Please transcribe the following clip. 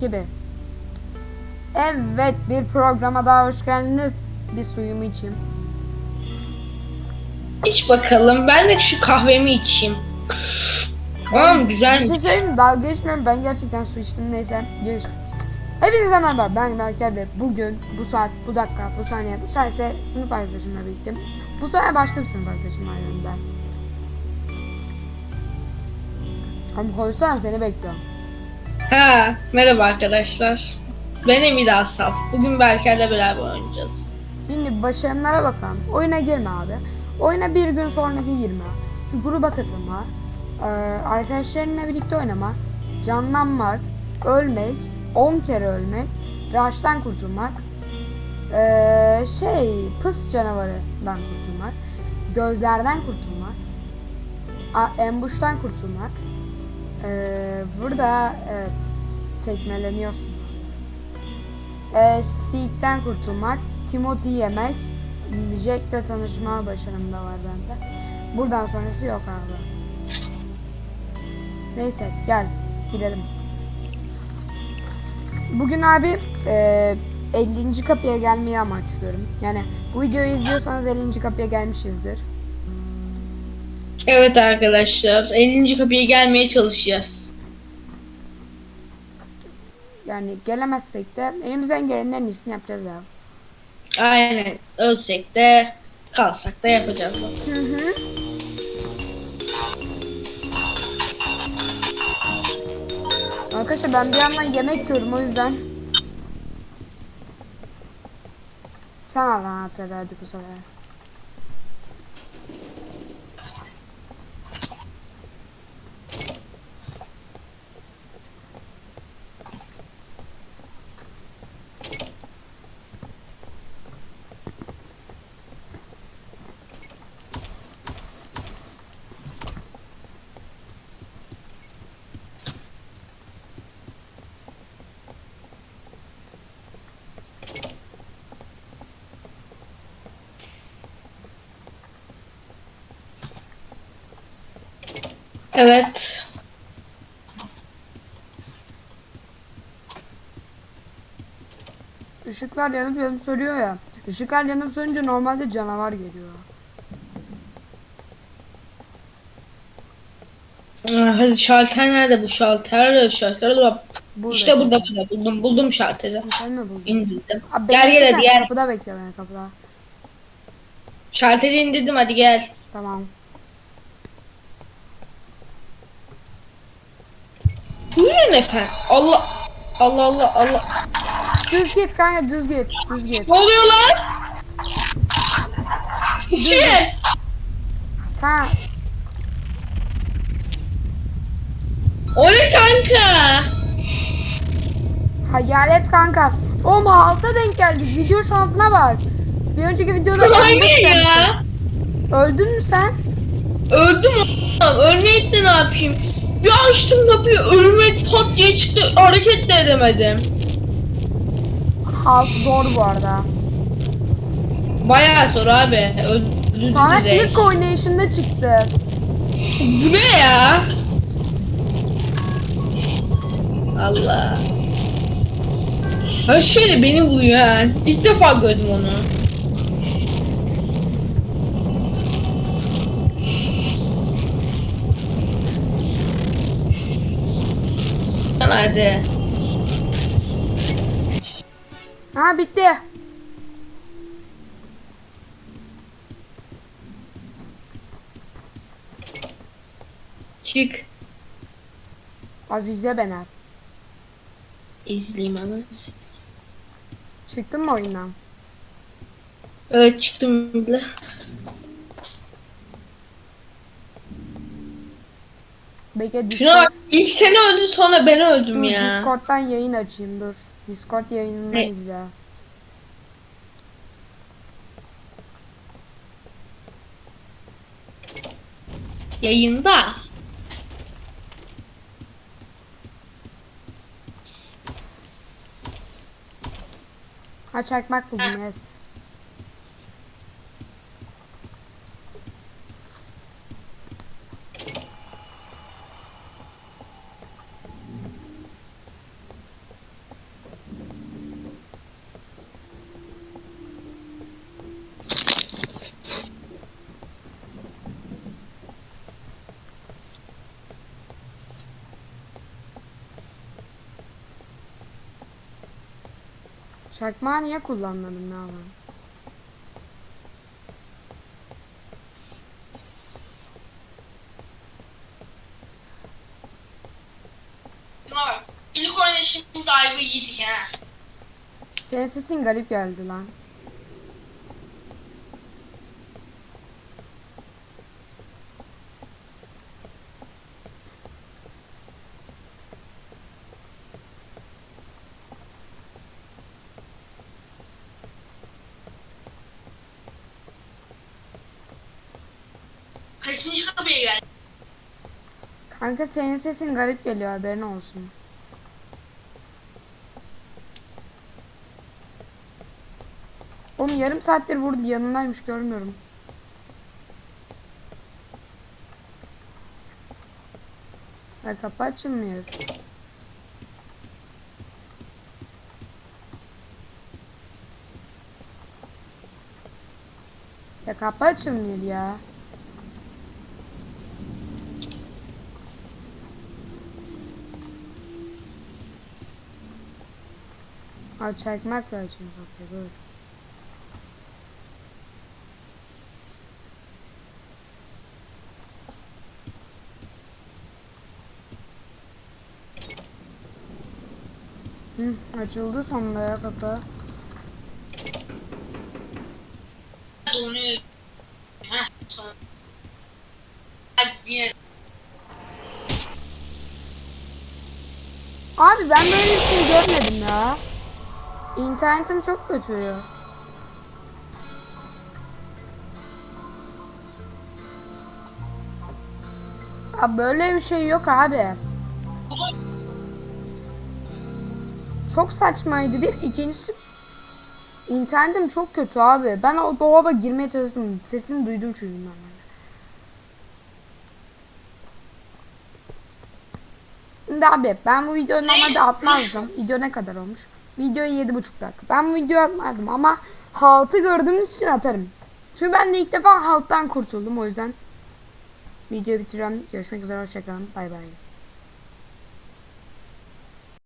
gibi. Evet bir programa daha hoş geldiniz. Bir suyumu içeyim. İç bakalım. Ben de şu kahvemi içeyim. Tamam Bir güzelmiş. şey söyleyeyim mi? Dalga geçmiyorum. Ben gerçekten su içtim. Neyse. Giriş. Hepinize merhaba. Ben Berker ve bugün bu saat, bu dakika, bu saniye, bu saat ise sınıf arkadaşımla birlikte. Bu sene başka bir sınıf arkadaşım var yanımda. Hadi konuşsana seni bekliyorum. Ha, merhaba arkadaşlar. Ben Emir Asaf. Bugün Berker'le beraber oynayacağız. Şimdi başarımlara bakalım. Oyuna girme abi. Oyuna bir gün sonraki girme. Şu gruba katılma. Ee, arkadaşlarınla birlikte oynama. Canlanmak. Ölmek. 10 kere ölmek. Rush'tan kurtulmak. Ee, şey pıs canavarından kurtulmak. Gözlerden kurtulmak. A, ambush'tan kurtulmak. Ee, burada evet tekmeleniyorsun. E, Seek'ten kurtulmak, Timothy yemek, Jack'le tanışma başarım da var bende. Buradan sonrası yok abi. Neyse gel girelim. Bugün abi e, 50. kapıya gelmeyi amaçlıyorum. Yani bu videoyu izliyorsanız 50. kapıya gelmişizdir. Evet arkadaşlar. 50. kapıya gelmeye çalışacağız. Yani gelemezsek de elimizden gelenin en iyisini yapacağız ya. Aynen. Ölsek de kalsak da yapacağız. Hı hı. Arkadaşlar ben bir yandan yemek yiyorum o yüzden. Sen al anahtarı hadi bu sefer. Evet. Işıklar yanıp yanıp sönüyor ya. Işıklar yanıp sönünce normalde canavar geliyor. Hadi şalter nerede bu şalter? Şalter dolap. Burada. İşte burada burada buldum buldum şalteri. Sen mi buldun? İndirdim. Abi Gel gel hadi gel. Kapıda bekle beni kapıda. Şalteri indirdim hadi gel. Tamam. Buyurun efendim. Allah Allah Allah Allah. Düz git kanka düz git. Düz git. Ne oluyor lan? Kim? Ha O ne kanka? hayalet kanka. O mu alta denk geldi. Video şansına bak. Bir önceki videoda ölmüşsün. ya. Öldün mü sen? Öldüm oğlum. Ölmeyip de ne yapayım? Bir açtım kapıyı ölmek pat diye çıktı. Hareket de edemedim. Alt zor bu arada. Bayağı zor abi. Öldüm Sana direkt. ilk oynayışında çıktı. Bu ne ya? Allah. Her şeyle beni buluyor ha. İlk defa gördüm onu. Lan Hadi. Ha bitti. Çık. Azize Bener. İzleyeyim hemen. Çıktın mı oyundan? Evet çıktım bile. Bekle Şuna Discord, bak. İlk seni öldü sonra ben öldüm dur, ya. Discord'dan yayın açayım dur. Discord yayınından Ne? izle. Yayında. Ha çakmak buldum yes. Çakmağı niye kullanmadım ya ben? İlk oynayışımız ayvayı yedik ha. Senin sesin garip geldi lan. Kaçıncı kapıya geldik? Kanka senin sesin garip geliyor haberin olsun. Oğlum yarım saattir burada yanındaymış görmüyorum. Ya kapı açılmıyor. Ya kapı açılmıyor ya. Ha çakmakla açın kapıyı dur. Hı, açıldı sonunda ya kapı. Donuyor. Heh, sonra. Hadi yine. Abi ben böyle bir şey görmedim ya. İnternetim çok kötü ya. Abi böyle bir şey yok abi. Çok saçmaydı bir. ikincisi internetim çok kötü abi. Ben o dolaba girmeye çalıştım. Sesini duydum çünkü ben. Şimdi abi ben bu videoyu normalde atmazdım. Video ne kadar olmuş? Video 7,5 dakika. Ben bu videoyu atmazdım ama haltı gördüğümüz için atarım. Çünkü ben de ilk defa halttan kurtuldum o yüzden videoyu bitiriyorum. Görüşmek üzere hoşçakalın. Bay bay.